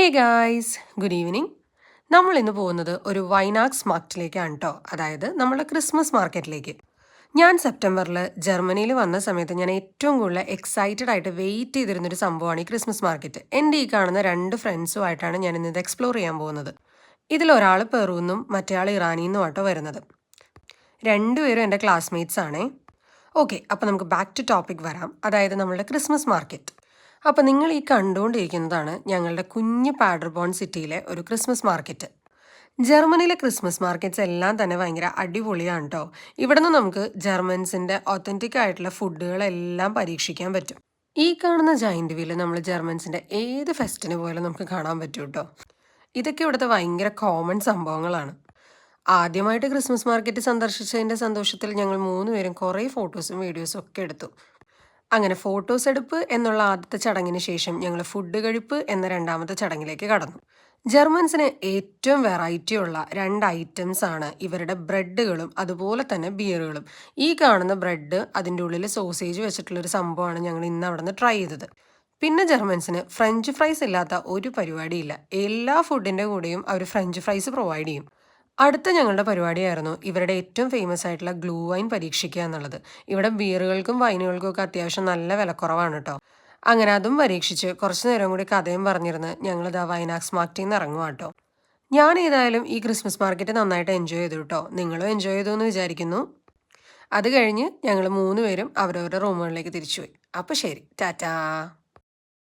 Hey guys good evening നമ്മൾ ഇന്ന് പോകുന്നത് ഒരു വൈനാക്സ് മാർക്കറ്റിലേക്കാണ് കേട്ടോ അതായത് നമ്മുടെ ക്രിസ്മസ് മാർക്കറ്റിലേക്ക് ഞാൻ സെപ്റ്റംബറിൽ ജർമ്മനിയിൽ വന്ന സമയത്ത് ഞാൻ ഏറ്റവും കൂടുതൽ എക്സൈറ്റഡ് ആയിട്ട് വെയിറ്റ് ചെയ്തിരുന്നൊരു സംഭവമാണ് ഈ ക്രിസ്മസ് മാർക്കറ്റ് എന്റെ ഈ കാണുന്ന രണ്ട് ഫ്രണ്ട്സുമായിട്ടാണ് ഞാൻ ഇന്ന് എക്സ്പ്ലോർ ചെയ്യാൻ പോകുന്നത്. ഇതിലൊരാൾ പെറുന്നും മറ്റേയാൾ ഇറാനിൽ നിന്നുമാട്ടോ വരുന്നത്. രണ്ടുപേരും എന്റെ ക്ലാസ്മേറ്റ്സ് ആണേ. ഓക്കെ അപ്പോൾ നമുക്ക് ബാക്ക് ടു ടോപ്പിക് വരാം. അതായത് നമ്മളുടെ ക്രിസ്മസ് മാർക്കറ്റ് അപ്പോൾ നിങ്ങൾ ഈ കണ്ടുകൊണ്ടിരിക്കുന്നതാണ് ഞങ്ങളുടെ കുഞ്ഞ് പാഡർബോൺ സിറ്റിയിലെ ഒരു ക്രിസ്മസ് മാർക്കറ്റ്. ജർമ്മനിയിലെ ക്രിസ്മസ് മാർക്കറ്റ്സ് എല്ലാം തന്നെ ഭയങ്കര അടിപൊളിയാണ് കേട്ടോ ഇവിടെ നിന്ന് നമുക്ക് ജർമ്മൻസിന്റെ ഒത്തന്റിക് ആയിട്ടുള്ള ഫുഡുകളെല്ലാം പരീക്ഷിക്കാൻ പറ്റും. ഈ കാണുന്ന ജൈന്റ് വീൽ നമ്മൾ ജർമ്മൻസിന്റെ ഏത് ഫെസ്റ്റിന് പോലും നമുക്ക് കാണാൻ പറ്റും കേട്ടോ ഇതൊക്കെ ഇവിടുത്തെ ഭയങ്കര കോമൺ സംഭവങ്ങളാണ്. ആദ്യമായിട്ട് ക്രിസ്മസ് മാർക്കറ്റ് സന്ദർശിച്ചതിന്റെ സന്തോഷത്തിൽ ഞങ്ങൾ മൂന്ന് പേരും കുറേ ഫോട്ടോസും വീഡിയോസും ഒക്കെ എടുത്തു. അങ്ങനെ ഫോട്ടോസ് എടുപ്പ് എന്നുള്ള ആദ്യത്തെ ചടങ്ങിന് ശേഷം ഞങ്ങൾ ഫുഡ് കഴിപ്പ് എന്ന രണ്ടാമത്തെ ചടങ്ങിലേക്ക് കടന്നു. ജർമ്മൻസിന് ഏറ്റവും വെറൈറ്റി ഉള്ള രണ്ട് ഐറ്റംസ് ആണ് ഇവരുടെ ബ്രെഡുകളും അതുപോലെ തന്നെ ബിയറുകളും ഈ കാണുന്ന ബ്രെഡ് അതിന്റെ ഉള്ളിൽ സോസേജ് വെച്ചിട്ടുള്ളൊരു സംഭവമാണ് ഞങ്ങൾ ഇന്ന് അവിടെ നിന്ന് ട്രൈ ചെയ്തത്. പിന്നെ ജർമ്മൻസിന് ഫ്രഞ്ച് ഫ്രൈസ് ഇല്ലാത്ത ഒരു പരിപാടിയില്ല. എല്ലാ ഫുഡിന്റെ കൂടെയും അവർ ഫ്രഞ്ച് ഫ്രൈസ് പ്രൊവൈഡ് ചെയ്യും. അടുത്ത ഞങ്ങളുടെ പരിപാടിയായിരുന്നു ഇവരുടെ ഏറ്റവും ഫേമസ് ആയിട്ടുള്ള ഗ്ലൂ വൈൻ പരീക്ഷിക്കുക എന്നുള്ളത്. ഇവിടെ ബീറുകൾക്കും വൈനുകൾക്കും ഒക്കെ അത്യാവശ്യം നല്ല വിലക്കുറവാണ് കേട്ടോ അങ്ങനെ അതും പരീക്ഷിച്ച് കുറച്ച് നേരം കൂടി കഥയും പറഞ്ഞിരുന്ന് ഞങ്ങളിതാ വൈനാക്സ് മാർക്കറ്റിൽ നിന്ന് ഇറങ്ങുക കേട്ടോ ഞാൻ ഏതായാലും ഈ ക്രിസ്മസ് മാർക്കറ്റ് നന്നായിട്ട് എൻജോയ് ചെയ്തു കേട്ടോ നിങ്ങളും എൻജോയ് ചെയ്തു എന്ന് വിചാരിക്കുന്നു. അത് കഴിഞ്ഞ് ഞങ്ങൾ മൂന്ന് പേരും അവരവരുടെ റൂമുകളിലേക്ക് തിരിച്ചുപോയി. അപ്പോൾ ശരി. ടാറ്റാ.